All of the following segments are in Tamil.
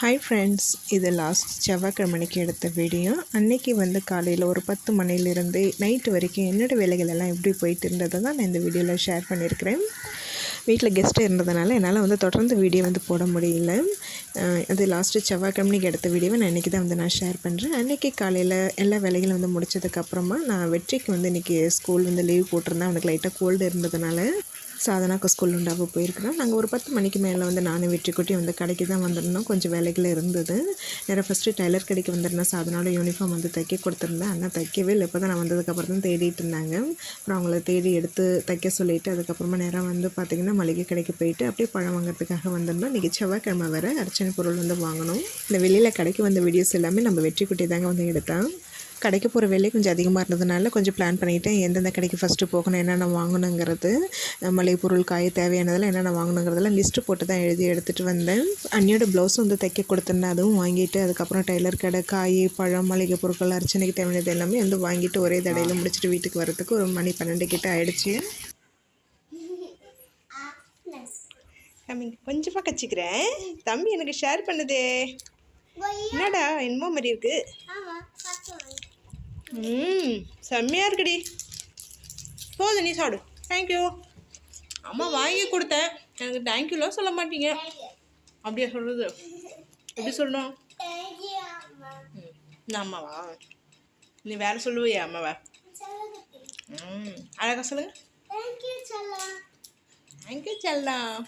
ஹாய் ஃப்ரெண்ட்ஸ் இது லாஸ்ட் செவ்வாய்க்கிழமைக்கு எடுத்த வீடியோ அன்னைக்கு வந்து காலையில் ஒரு பத்து மணிலேருந்து நைட்டு வரைக்கும் என்னோடய வேலைகள் எல்லாம் எப்படி போயிட்டு இருந்ததை தான் நான் இந்த வீடியோவில் ஷேர் பண்ணியிருக்கிறேன். வீட்டில் கெஸ்ட்டு இருந்ததுனால என்னால் வந்து தொடர்ந்து வீடியோ வந்து போட முடியல. அது லாஸ்ட்டு செவ்வாய்க்கிழமைக்கு எடுத்த வீடியோவை நான் இன்றைக்கி தான் வந்து நான் ஷேர் பண்ணுறேன் அன்றைக்கி காலையில் எல்லா வேலைகளும் வந்து முடிச்சதுக்கப்புறமா நான் வெற்றிக்கு வந்து இன்றைக்கி ஸ்கூல் வந்து லீவ் போட்டிருந்தேன். அவனுக்கு லைட்டாக கோல்டு இருந்ததுனால. சாதனாக்கு ஸ்கூல் உண்டாக போயிருக்கிறோம். நாங்கள் ஒரு பத்து மணிக்கு மேலே வந்து நானும் வெற்றிக்குட்டி வந்து கடைக்கு தான் வந்திருந்தோம். கொஞ்சம் வேலைகள் இருந்தது. நேராக ஃபஸ்ட்டு டைலர் கடைக்கு வந்திருந்தேன். சாதனோட யூனிஃபார்ம் வந்து தைக்க கொடுத்துருந்தேன். ஆனால் தைக்கவே இல்லை. இப்போ தான் நான் வந்ததுக்கப்புறம் தான் தேடிட்டு இருந்தாங்க. அப்புறம் அவங்கள தேடி எடுத்து தைக்க சொல்லிவிட்டு அதுக்கப்புறமா நேராக வந்து பார்த்திங்கன்னா மளிகை கடைக்கு போயிட்டு அப்படியே பழம் வாங்குறதுக்காக வந்திருந்தோம். இன்றைக்கி செவ்வாய்க்கிழமை வர அர்ச்சனை பொருள் வந்து வாங்கணும். இந்த வெளியில் கடைக்கு வந்த வீடியோஸ் எல்லாமே நம்ம வெற்றி குட்டி தாங்க வந்து எடுத்தேன் கடைக்கு போகிற வேலையை கொஞ்சம் அதிகமாக இருந்ததுனால கொஞ்சம் பிளான் பண்ணிவிட்டேன் எந்தெந்த கடைக்கு ஃபஸ்ட்டு போகணும் என்னென்ன வாங்கணுங்கிறது மளிகைப்பொருள் மளிகை பொருள் காய் தேவையானதெல்லாம் என்னென்ன வாங்கணுங்கிறதெல்லாம் லிஸ்ட்டு போட்டு தான் எழுதி எடுத்துகிட்டு வந்தேன். அண்ணியோட ப்ளவுஸ் வந்து தைக்க கொடுத்துருந்தேன் அதுவும் வாங்கிட்டு அதுக்கப்புறம் டெய்லர் கடை காய் பழம் மளிகை பொருட்கள் அர்ச்சனைக்கு தேவையானது எல்லாமே வந்து வாங்கிட்டு ஒரே தடையில் முடிச்சுட்டு வீட்டுக்கு வரதுக்கு ஒரு மணி பன்னெண்டு கிட்ட ஆயிடுச்சு. கொஞ்சமாக கச்சிக்கிறேன். தம்பி எனக்கு ஷேர் பண்ணுதே. என்னடா என்னமோ மாதிரி இருக்குது ம் செம்மையாக இருக்குடி. போதும் நீ சாப்பிடு. தேங்க்யூ அம்மா வாங்கி கொடுத்தேன். எனக்கு தேங்க்யூலாம் சொல்ல மாட்டீங்க. அப்படியா சொல்கிறது எப்படி சொல்லணும்? நான் அம்மாவா? நீ வேறு சொல்லுவியா அம்மாவா? ம் அழகா சொல்லுங்க. தேங்க்யூ செல்லாம்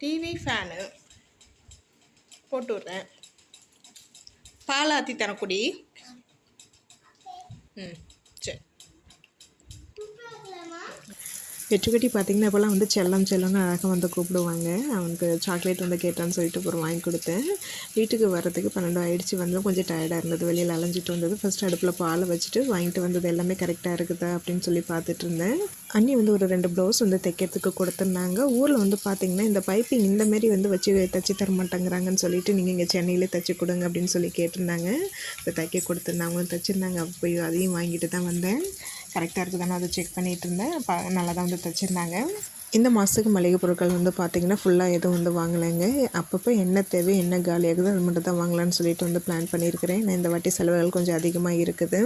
டிவி ஃபேனு போட்டு விட்றேன். பாலாத்தி தரக்குடி. ம் சரி வெற்றுக்கட்டி பார்த்திங்கன்னா இப்போலாம் வந்து செல்லம் செல்லம்னு அழகாக வந்து கூப்பிடுவாங்க. அவனுக்கு சாக்லேட் வந்து கேட்டான்னு சொல்லிட்டு அப்புறம் வாங்கி கொடுத்தேன். வீட்டுக்கு வர்றதுக்கு பன்னெண்டு ஆயிடுச்சு. வந்து கொஞ்சம் டயர்டாக இருந்தது. வெளியில் அலைஞ்சிட்டு வந்தது. ஃபஸ்ட் அடுப்பில் பாலை வச்சுட்டு வாங்கிட்டு வந்தது எல்லாமே கரெக்டாக இருக்குதா அப்படின்னு சொல்லி பார்த்துட்டு இருந்தேன். அண்ணி வந்து ஒரு ரெண்டு ப்ளவுஸ் வந்து தைக்கிறதுக்கு கொடுத்துருந்தாங்க. ஊரில் வந்து பார்த்திங்கன்னா இந்த பைப்பிங் இந்த மாரி வந்து வச்சு தைச்சி தர மாட்டேங்கிறாங்கன்னு சொல்லிட்டு நீங்கள் இங்கே சென்னையிலே தைச்சி கொடுங்க அப்படின்னு சொல்லி கேட்டிருந்தாங்க. இப்போ தைக்க கொடுத்துருந்தாங்க தைச்சிருந்தாங்க. போய் அதையும் வாங்கிட்டு தான் வந்தேன். கரெக்டாக இருக்குதானே அதை செக் பண்ணிகிட்டு இருந்தேன். ப நல்லா தான் வந்து தைச்சிருந்தாங்க. இந்த மாதத்துக்கு மளிகை பொருட்கள் வந்து பார்த்திங்கன்னா ஃபுல்லாக எதுவும் வந்து வாங்கலைங்க. அப்பப்போ என்ன தேவை என்ன காலியாகுதோ அது மட்டும் தான் வாங்கலாம்னு சொல்லிட்டு வந்து பிளான் பண்ணியிருக்கிறேன். நான் இந்த வாட்டி செலவுகள் கொஞ்சம் அதிகமாக இருக்குது.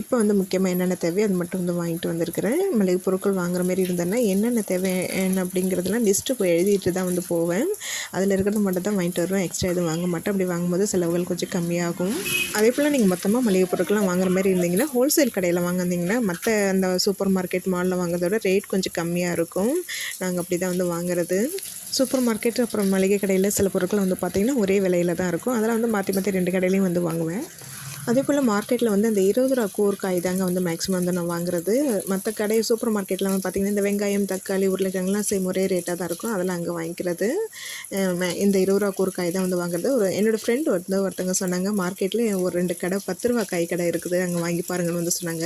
இப்போ வந்து முக்கியமாக என்னென்ன தேவை அது மட்டும் வந்து வாங்கிட்டு வந்திருக்கிறேன். மளிகை பொருட்கள் வாங்குற மாதிரி இருந்தேன்னா என்னென்ன தேவை என்ன அப்படிங்கிறதுலாம் லிஸ்ட்டு போய் எழுதிட்டு தான் வந்து போவேன். அதில் இருக்கிறது மட்டும் தான் வாங்கிட்டு வருவேன். எக்ஸ்ட்ரா எதுவும் வாங்க மாட்டேன். அப்படி வாங்கும்போது செலவுகள் கொஞ்சம் கம்மியாகும். அதே போல் நீங்கள் மொத்தமாக மளிகை பொருட்கள்லாம் வாங்குற மாதிரி இருந்தீங்கன்னா ஹோல்சேல் கடையில் வாங்கினீங்கன்னா மற்ற அந்த சூப்பர் மார்க்கெட் மாலில் வாங்குறதோட ரேட் கொஞ்சம் கம்மியாக இருக்கும். நாங்கள் அப்படி தான் வந்து வாங்குறது. சூப்பர் மார்க்கெட் அப்புறம் மளிகை கடையில் சில பொருட்கள் வந்து பார்த்திங்கன்னா ஒரே விலையில் தான் இருக்கும். அதெல்லாம் வந்து மாற்றி மாற்றி ரெண்டு கடையிலையும் வந்து வாங்குவேன். அதே போல் மார்க்கெட்டில் வந்து அந்த இருபது ரூபா கூர்க்காய் தாங்க வந்து மேக்ஸிமம் வந்து நான் வாங்குறது. மற்ற கடை சூப்பர் மார்க்கெட்டில் வந்து பார்த்திங்கன்னா இந்த வெங்காயம் தக்காளி உருளைக்கிழங்குலாம் சேம் ஒரே ரேட்டாக தான் இருக்கும். அதெல்லாம் அங்கே வாங்கிக்கிறது. இந்த இருபது ரூபா கூர்க்காய் தான் வந்து வாங்குறது. ஒரு என்னோடய ஃப்ரெண்டு வந்து ஒருத்தவங்க சொன்னாங்க மார்க்கெட்டில் ஒரு ரெண்டு கடை பத்து ரூபா காய் கடை இருக்குது. அங்கே வாங்கி பாருங்கன்னு வந்து சொன்னாங்க.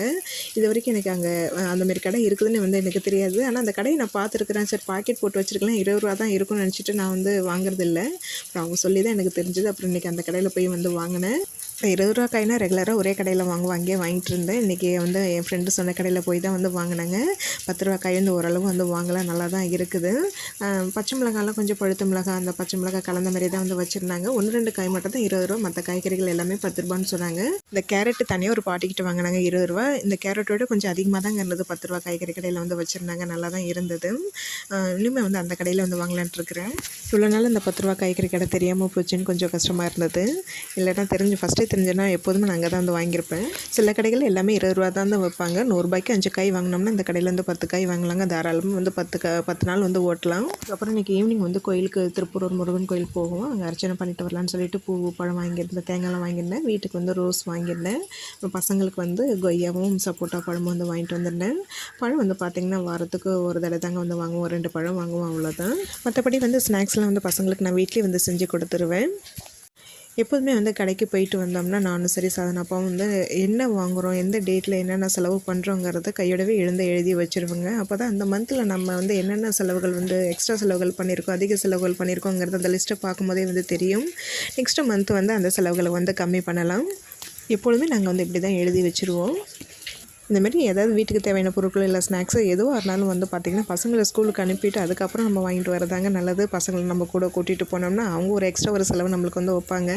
இது வரைக்கும் எனக்கு அங்கே அந்தமாரி கடை இருக்குதுன்னு வந்து எனக்கு தெரியாது. ஆனால் அந்த கடையை நான் பார்த்துருக்குறேன். சரி பாக்கெட் போட்டு வச்சிருக்கலாம். இருபது ரூபா தான் இருக்கும்னு நினச்சிட்டு நான் வந்து வாங்குறது இல்லை அப்புறம் அவங்க சொல்லி தான் எனக்கு தெரிஞ்சது. அப்புறம் இன்றைக்கி அந்த கடையில் போய் வந்து வாங்கினேன். இருபது ரூபா காய்னா ரெகுலராக ஒரே கடையில் வாங்குவாங்க வாங்கிட்டு இருந்தேன். இன்றைக்கி வந்து என் ஃப்ரெண்டு சொன்ன கடையில் போய் தான் வந்து வாங்கினாங்க. பத்து ரூபா காய் வந்து ஓரளவு வந்து வாங்கலாம் நல்லா தான் இருக்குது. பச்சை மிளகாலாம் கொஞ்சம் பழுத்த மிளகா அந்த பச்சை மிளகாய் கலந்த மாதிரி தான் வந்து வச்சுருந்தாங்க. ஒன்று ரெண்டு காய் மட்டும் தான் இருபது ரூபா மற்ற காய்கறிகள் எல்லாமே பத்து ரூபான்னு சொன்னாங்க. இந்த கேரட்டு தனியாக ஒரு பாட்டிக்கிட்டு வாங்கினாங்க இருபது ரூபா இந்த கேரட்டோட கொஞ்சம் அதிகமாக தாங்க இருந்தது. பத்து ரூபா காய்கறி கடையில் வந்து வச்சுருந்தாங்க நல்லா தான் இருந்தது. இன்னுமே இனிமேல் வந்து அந்த கடையில் வந்து வாங்கலான்ட்டு இருக்கிறேன். இவ்வளோ நாள் இந்த பத்து ரூபா காய்கறி கடை தெரியாமல் போச்சுன்னு கொஞ்சம் கஷ்டமாக இருந்தது. இல்லைன்னா தெரிஞ்சு ஃபஸ்ட்டு தெரிஞ்சேன்னா எப்போதுமே நான் அங்கே தான் வந்து வாங்கியிருப்பேன். சில கடைகள் எல்லாமே இருபது ரூபா தான் வந்து வைப்பாங்க நூறுரூபாய்க்கு அஞ்சு காய் வாங்கினோம்னா இந்த கடையில் வந்து பத்து காய் வாங்கலாங்க. தாராளமாக வந்து பத்து க பத்து நாள் வந்து ஓட்டலாம். அப்புறம் இன்றைக்கி ஈவினிங் வந்து கோயிலுக்கு திருப்பூர் முருகன் கோயில் போவோம். அங்கே அர்ச்சனை பண்ணிட்டு வரலான்னு சொல்லிட்டு பூ பழம் வாங்கியிருந்தேன் தேங்காய்லாம் வாங்கியிருந்தேன். வீட்டுக்கு வந்து ரோஸ் வாங்கியிருந்தேன். பசங்களுக்கு வந்து கொய்யாவும் சப்போட்டா பழமும் வந்து வாங்கிட்டு வந்திருந்தேன். பழம் வந்து பார்த்திங்கன்னா வாரத்துக்கு ஒரு தடவை தாங்க வந்து வாங்குவோம். ரெண்டு பழம் வாங்குவோம் அவ்வளோதான் மற்றபடி வந்து ஸ்நாக்ஸ்லாம் வந்து பசங்களுக்கு நான் வீட்லேயே வந்து செஞ்சு கொடுத்துருவேன். எப்போதுமே வந்து கடைக்கு போயிட்டு வந்தோம்னா நானும் சரி சாதனப்பாவும் வந்து என்ன வாங்குகிறோம் எந்த டேட்டில் என்னென்ன செலவு பண்ணுறோங்கிறத கையோடவே எழுந்து எழுதி வச்சுருவோங்க. அப்போ தான் அந்த மந்தில் நம்ம வந்து என்னென்ன செலவுகள் வந்து எக்ஸ்ட்ரா செலவுகள் பண்ணியிருக்கோம் அதிக செலவுகள் பண்ணியிருக்கோங்கிறத அந்த லிஸ்ட்டை பார்க்கும்போதே வந்து தெரியும். நெக்ஸ்ட்டு மந்த் வந்து அந்த செலவுகளை வந்து கம்மி பண்ணலாம். எப்பொழுதுமே நாங்கள் வந்து இப்படி தான் எழுதி வச்சுருவோம். இந்தமாரி ஏதாவது வீட்டுக்கு தேவையான பொருட்கள் இல்லை ஸ்நாக்ஸு எதுவாக இருந்தாலும் வந்து பார்த்திங்கன்னா பசங்களை ஸ்கூலுக்கு அனுப்பிட்டு அதுக்கப்புறம் நம்ம வாங்கிட்டு வரதாங்க நல்லது. பசங்களை நம்ம கூட கூட்டிகிட்டு போனோம்னா அவங்க ஒரு எக்ஸ்ட்ரா ஒரு செலவு நம்மளுக்கு வந்து வைப்பாங்க.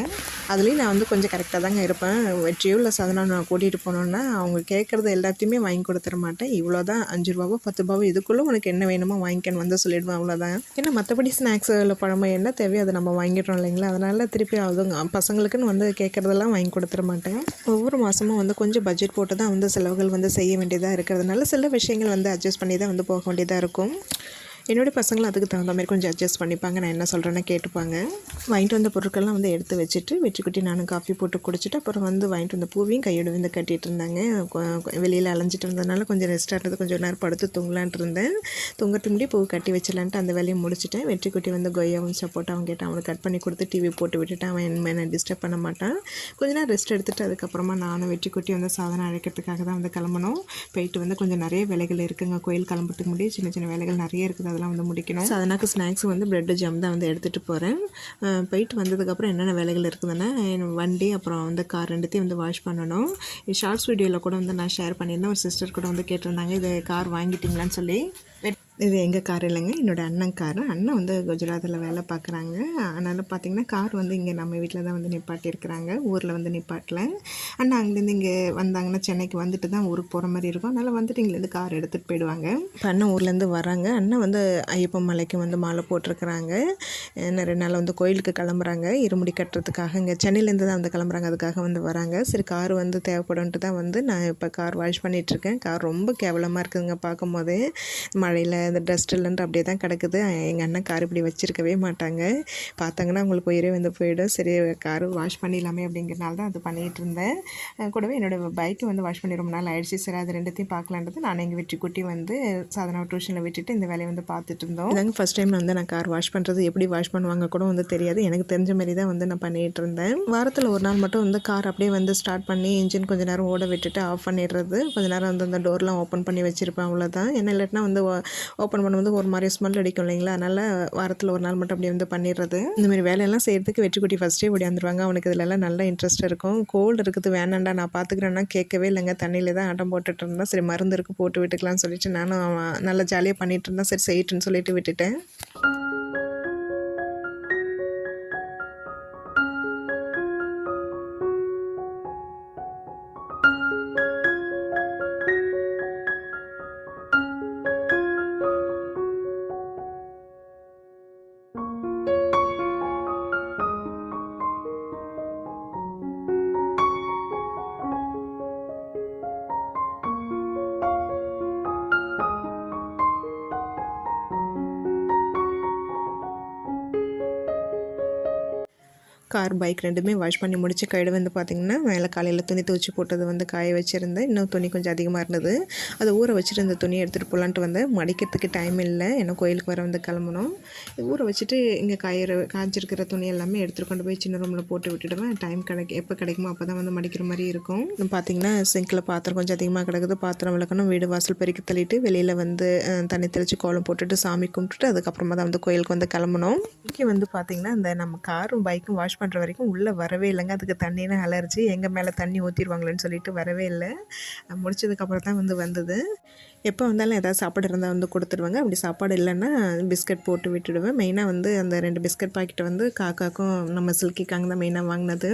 அதுலேயும் நான் வந்து கொஞ்சம் கரெக்டாக தாங்க இருப்பேன். வெற்றியோ இல்லை சாதனா நான் கூட்டிகிட்டு போனோன்னா அவங்க கேட்குறது எல்லாத்தையுமே வாங்கி கொடுத்துட மாட்டேன். இவ்வளோ தான் அஞ்சு ரூபாவோ பத்து ரூபாவோ இதுக்குள்ளே உனக்கு என்ன வேணுமோ வாங்கிக்கன்னு வந்து சொல்லிடுவேன் அவ்வளோதான் ஏன்னா மற்றபடி ஸ்நாக்ஸ் இல்லை பழமோ என்ன தேவையோ அதை நம்ம வாங்கிடுறோம் இல்லைங்களா? அதனால் திருப்பி அதுங்க பசங்களுக்குன்னு வந்து கேட்குறதெல்லாம் வாங்கி கொடுத்துட மாட்டேன். ஒவ்வொரு மாதமும் வந்து கொஞ்சம் பட்ஜெட் போட்டு தான் வந்து செலவுகள் வந்து செய்ய வேண்டியதாக இருக்கிறதுனால சில விஷயங்கள் வந்து அட்ஜஸ்ட் பண்ணி தான் வந்து போக வேண்டியதாக இருக்கும். என்னுடைய பசங்களும் அதுக்கு தகுந்த மாதிரி கொஞ்சம் அட்ஜஸ்ட் பண்ணிப்பாங்க. நான் என்ன சொல்கிறேன்னு கேட்டுப்பாங்க. வாங்கிட்டு வந்த பொருட்கள்லாம் வந்து எடுத்து வச்சுட்டு வெற்றிக்குட்டி நானும் காஃபி போட்டு குடிச்சிட்டு அப்புறம் வந்து வாங்கிட்டு வந்த பூவையும் கையோடு வந்து கட்டிகிட்டு இருந்தாங்க. வெளியில் அலைஞ்சிட்டு இருந்ததுனால கொஞ்சம் ரெஸ்ட் ஆகிறது கொஞ்சம் நேரம் படுத்து தூங்கலான்ட்டு இருந்தேன். தூங்கறதுக்கு முன்னாடி பூ கட்டி வச்சிடலான்ட்டு அந்த வேலையை முடிச்சிட்டேன். வெற்றிக்குட்டி வந்து கொய்யாவும் அவன் கேட்டால் அவனுக்கு கட் பண்ணி கொடுத்து டிவி போட்டு விட்டுட்டு அவன் என்ன டிஸ்டர்ப் பண்ண மாட்டான். கொஞ்ச நேரம் ரெஸ்ட் எடுத்துகிட்டு அதுக்கப்புறமா நானும் வெற்றிக்குட்டி வந்து சாதனை அழைக்கிறதுக்காக தான் வந்து கிளம்பணும். போயிட்டு வந்து கொஞ்சம் நிறைய வேலைகள் இருக்குதுங்க கோயில் கிளம்புறதுக்கு முன்னாடி சின்ன சின்ன வேலைகள் நிறைய இருக்குது. அதெல்லாம் வந்து முடிக்கணும். அதனாக்கு ஸ்நாக்ஸ் வந்து ப்ரெட்டு ஜாம் தான் வந்து எடுத்துகிட்டு போகிறேன் போயிட்டு வந்ததுக்கப்புறம் என்னென்ன வேலைகள் இருக்குதுன்னா வண்டி அப்புறம் வந்து கார் ரெண்டுத்தையும் வந்து வாஷ் பண்ணணும். ஷார்ட்ஸ் வீடியோவில் கூட வந்து நான் ஷேர் பண்ணியிருந்தேன். ஒரு சிஸ்டர் கூட வந்து கேட்டிருந்தாங்க இது கார் வாங்கிட்டீங்களான்னு சொல்லி. இது எங்கள் கார் இல்லைங்க. என்னோடய அண்ணன் கார். அண்ணன் வந்து குஜராத்தில் வேலை பார்க்குறாங்க அதனால் பார்த்திங்கன்னா கார் வந்து இங்கே நம்ம வீட்டில் தான் வந்து நிப்பாட்டியிருக்கிறாங்க. ஊரில் வந்து நிப்பாட்டல. அண்ணா அங்கேருந்து இங்கே வந்தாங்கன்னா சென்னைக்கு வந்துட்டு தான் ஊருக்கு போகிற மாதிரி இருக்கும். அதனால் வந்துட்டு இங்கேருந்து கார் எடுத்துகிட்டு போயிடுவாங்க. இப்போ அண்ணன் ஊர்லேருந்து வராங்க. அண்ணன் வந்து ஐயப்பன் மலைக்கு வந்து மாலை போட்டிருக்கிறாங்க. ரெண்டு நாள் வந்து கோயிலுக்கு கிளம்புறாங்க. இருமுடி கட்டுறதுக்காக இங்கே சென்னையிலேருந்து தான் வந்து கிளம்புறாங்க. அதுக்காக வந்து வராங்க. சரி கார் வந்து தேவைப்படும்ன்ட்டு தான் வந்து நான் இப்போ கார் வாஷ் பண்ணிகிட்ருக்கேன் கார் ரொம்ப கேவலமாக இருக்குதுங்க பார்க்கும்போது. மழையில் இந்த டஸ்ட் இல்லைன்ட்டு அப்படியே தான் கிடக்குது. எங்கள் அண்ணன் கார் இப்படி வச்சுருக்கவே மாட்டாங்க. பார்த்தாங்கன்னா அவங்களுக்கு உயிரே வந்து போயிடும். சரி கார் வாஷ் பண்ணிடலாமே அப்படிங்கிறனால தான் அது பண்ணிகிட்டு இருந்தேன். கூடவே என்னோடய பைக்கு வந்து வாஷ் பண்ணி ரொம்ப நாள் ஆயிடுச்சு. சரி அது ரெண்டுத்தையும் பார்க்கலான்றது நான் எங்கள் வெற்றி குட்டி வந்து சாதனா டியூஷனில் விட்டுட்டு இந்த வேலையை வந்து பார்த்துட்டு இருந்தோம். இதாங்க ஃபஸ்ட் டைம் வந்து நான் கார் வாஷ் பண்ணுறது எப்படி வாஷ் பண்ணுவாங்க கூட வந்து தெரியாது. எனக்கு தெரிஞ்ச மாதிரி தான் வந்து நான் பண்ணிகிட்டு இருந்தேன். வாரத்தில் ஒரு நாள் மட்டும் வந்து கார் அப்படியே வந்து ஸ்டார்ட் பண்ணி இன்ஜின் கொஞ்சம் நேரம் ஓட விட்டுட்டு ஆஃப் பண்ணிடுறது. கொஞ்சம் நேரம் வந்து அந்த டோர்லாம் ஓப்பன் பண்ணி வச்சுருப்பேன். அவ்வளோதான் என்ன இல்லாட்டினா வந்து ஓப்பன் பண்ணும்போது ஒரு மாதிரி ஸ்மெல் அடிக்கும் இல்லைங்களா? அதனால் வாரத்தில் ஒரு நாள் மட்டும் அப்படி வந்து பண்ணிடுறது. இந்தமாதிரி வேலையெல்லாம் செய்கிறதுக்கு வெற்றிக்குட்டி ஃபஸ்ட்டே ஓடியாந்துருவாங்க அவனுக்கு இதிலெல்லாம் நல்ல இன்ட்ரெஸ்ட் இருக்கும். கோல்டு இருக்குது வேணாண்டா நான் பார்த்துக்கிறேன்னா கேட்கவே இல்லைங்க. தண்ணியில் தான் ஆட்டம் போட்டுட்டு இருந்தால் சரி மருந்து இருக்கு போட்டு விட்டுக்கலாம்னு சொல்லிட்டு நானும் நல்லா ஜாலியாக பண்ணிகிட்டு இருந்தேன் சரி செய்யிட்டுன்னு சொல்லிட்டு விட்டுட்டேன். கார் பைக் ரெண்டுமே வாஷ் பண்ணி முடிச்சு கையில் வந்து பார்த்திங்கன்னா மேலே காலையில் துணி துவச்சி போட்டது வந்து காய வச்சுருந்தேன். இன்னும் துணி கொஞ்சம் அதிகமாக இருந்தது. அதை ஊற வச்சுட்டு இந்த துணியை எடுத்துகிட்டு போகலான்ட்டு வந்து மடிக்கிறதுக்கு டைம் இல்லை. ஏன்னா கோயிலுக்கு வர வந்து கிளம்பணும். ஊற வச்சுட்டு இங்கே காயிற காய்ச்சிருக்கிற துணி எல்லாமே எடுத்துகிட்டு கொண்டு போய் சின்ன ரூமில் போட்டு விட்டுடுவேன். டைம் கிடைக்கு எப்போ கிடைக்குமோ அப்போ தான் வந்து மடிக்கிற மாதிரி இருக்கும். பார்த்திங்கன்னா சிங்கில் பாத்திரம் கொஞ்சம் அதிகமாக கிடக்குது. பாத்திரம் விளக்கணும். வீடு வாசல் பெருக்கி தள்ளிட்டு வெளியில் வந்து தண்ணி தெளித்து கோலம் போட்டுட்டு சாமி கும்பிட்டுட்டு அதுக்கப்புறமா தான் வந்து கோயிலுக்கு வந்து கிளம்பணும். இங்கே வந்து பார்த்திங்கன்னா இந்த நம்ம காரும் பைக்கும் வாஷ் பண்ணுற வரைக்கும் உள்ளே வரவே இல்லைங்க. அதுக்கு தண்ணினா அலர்ஜி. எங்கள் மேலே தண்ணி ஊற்றிடுவாங்களேன்னு சொல்லிட்டு வரவே இல்லை. முடிச்சதுக்கப்புறம் தான் வந்து வந்தது. எப்போ வந்தாலும் எதாவது சாப்பாடு இருந்தால் வந்து கொடுத்துருவாங்க. அப்படி சாப்பாடு இல்லைன்னா பிஸ்கட் போட்டு விட்டுடுவேன். மெயினாக வந்து அந்த ரெண்டு பிஸ்கட் பாக்கெட்டை வந்து காக்காக்கும் நம்ம சில்கிக்காங்க தான் மெயினாக வாங்கினது.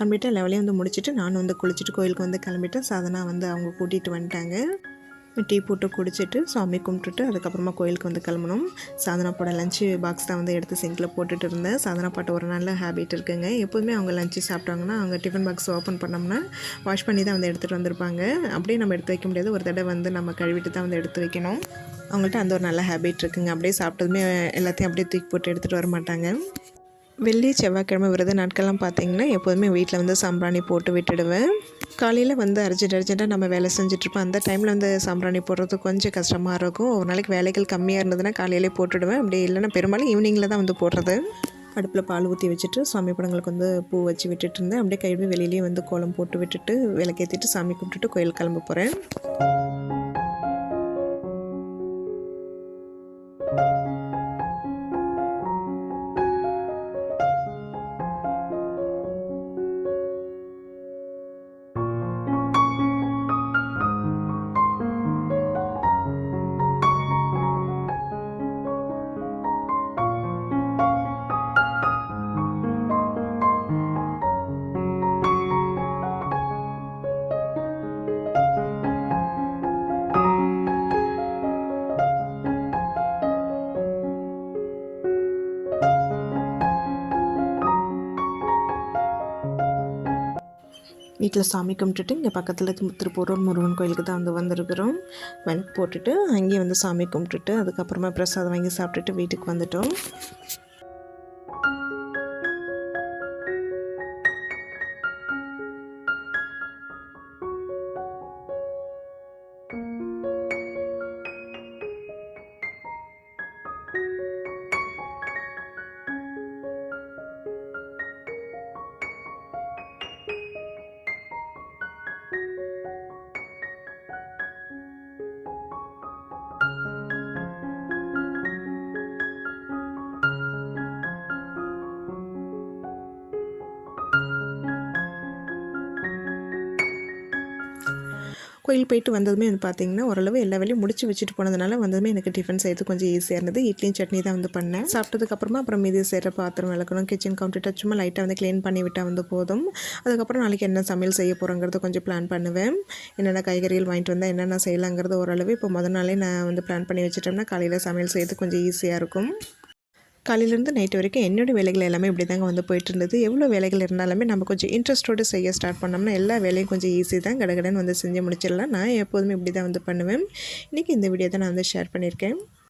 கம்ப்ளீட்டாக லெவலே வந்து முடிச்சுட்டு நானும் வந்து குளிச்சுட்டு கோயிலுக்கு வந்து கிளம்பிட்டேன். சாதனா வந்து அவங்க கூட்டிகிட்டு வந்துட்டாங்க. டீ போட்டு குடிச்சிட்டு சாமி கும்பிட்டுட்டு அதுக்கப்புறமா கோயிலுக்கு வந்து கிளம்பணும். சாதனா போட லஞ்சு பாக்ஸ் தான் வந்து எடுத்து சிங்கில் போட்டுட்டு இருந்தேன். சாதனா பாட்ட ஒரு நல்ல ஹேபிட் இருக்குங்க. எப்போதுமே அவங்க லஞ்சு சாப்பிட்டாங்கன்னா அவங்க டிஃபன் பாக்ஸ் ஓப்பன் பண்ணோம்னா வாஷ் பண்ணி தான் வந்து எடுத்துகிட்டு வந்திருப்பாங்க. அப்படியே நம்ம எடுத்து வைக்க முடியாது. ஒரு தடவை வந்து நம்ம கழுவிட்டு தான் வந்து எடுத்து வைக்கணும். அவங்கள்ட்ட அந்த ஒரு நல்ல ஹேபிட் இருக்குங்க. அப்படியே சாப்பிட்டதுமே எல்லாத்தையும் அப்படியே தூக்கி போட்டு எடுத்துகிட்டு வர மாட்டாங்க. வெள்ளி செவ்வாய்க்கிழமை விரத நாட்கள்லாம் பார்த்தீங்கன்னா எப்போதுமே வீட்டில் வந்து சாம்பிராணி போட்டு விட்டுடுவேன். காலையில் வந்து அர்ஜென்ட் அர்ஜென்ட்டாக நம்ம வேலை செஞ்சுட்ருப்போம். அந்த டைமில் வந்து சாம்பிராணி போடுறது கொஞ்சம் கஷ்டமாக இருக்கும். ஒரு நாளைக்கு வேலைகள் கம்மியாக இருந்ததுன்னா காலையிலே போட்டுடுவேன். அப்படி இல்லைன்னா பெரும்பாலும் ஈவினிங்கில் தான் வந்து போடுறது. அடுப்பில் பால் ஊற்றி வச்சுட்டு சாமி படங்களுக்கு வந்து பூ வச்சு விட்டுட்டு இருந்தேன். அப்படியே கைவிட வெளியிலேயே வந்து கோலம் போட்டு விட்டுட்டு விளக்கேற்றிட்டு சாமி கும்பிட்டுட்டு கோயில் கிளம்ப போகிறேன் வீட்டில் சாமி கும்பிட்டுட்டு இங்கே பக்கத்தில் திருப்பூரூர் முருகன் கோயிலுக்கு தான் வந்து வந்திருக்கிறோம். விளக்கு போட்டுட்டு அங்கேயே வந்து சாமி கும்பிட்டுட்டு அதுக்கப்புறமா பிரசாதம் வாங்கி சாப்பிட்டுட்டு வீட்டுக்கு வந்துட்டோம். கோயில் போயிட்டு வந்ததுமே வந்து பார்த்திங்கன்னா ஓரளவு எல்லா வேலையும் முடிச்சு வச்சுட்டு போனதுனால வந்ததுமே எனக்கு டிஃபன் செய்யறது கொஞ்சம் ஈஸியாக இருந்தது. இட்லியும் சட்னி தான் வந்து பண்ணேன். சாப்பிட்டதுக்கப்புறமா அப்புறம் மீதி செய்கிற பாத்திரம் விளக்கணும் கிச்சன் கவுண்டர் சும்மா லைட்டாக வந்து க்ளீன் பண்ணி விட்டால் வந்து போதும். அதுக்கப்புறம் நாளைக்கு என்ன சமையல் செய்ய போகிறோங்கிறத கொஞ்சம் பிளான் பண்ணுவேன். என்னென்ன காய்கறிகள் வாங்கிட்டு வந்தால் என்னென்ன செய்யலாங்கிறது ஓரளவு இப்போ முதல் நாளே நான் வந்து பிளான் பண்ணி வச்சுட்டோம்னா காலையில் சமையல் செய்யறது கொஞ்சம் ஈஸியாக இருக்கும். காலையிலேருந்து நைட்டு வரைக்கும் என்னோடய வேலைகள் எல்லாமே இப்படி தாங்க வந்து போயிட்டு இருந்தது எவ்வளோ வேலைகள் இருந்தாலுமே நம்ம கொஞ்சம் இன்ட்ரெஸ்ட்டோடு செய்ய ஸ்டார்ட் பண்ணோம்னா எல்லா வேலையும் கொஞ்சம் ஈஸி தான். கடகடன் வந்து செஞ்சு முடிச்சிடலாம். நான் எப்போதுமே இப்படி தான் வந்து பண்ணுவேன். இன்றைக்கி இந்த வீடியோ தான் நான் வந்து ஷேர் பண்ணியிருக்கேன்.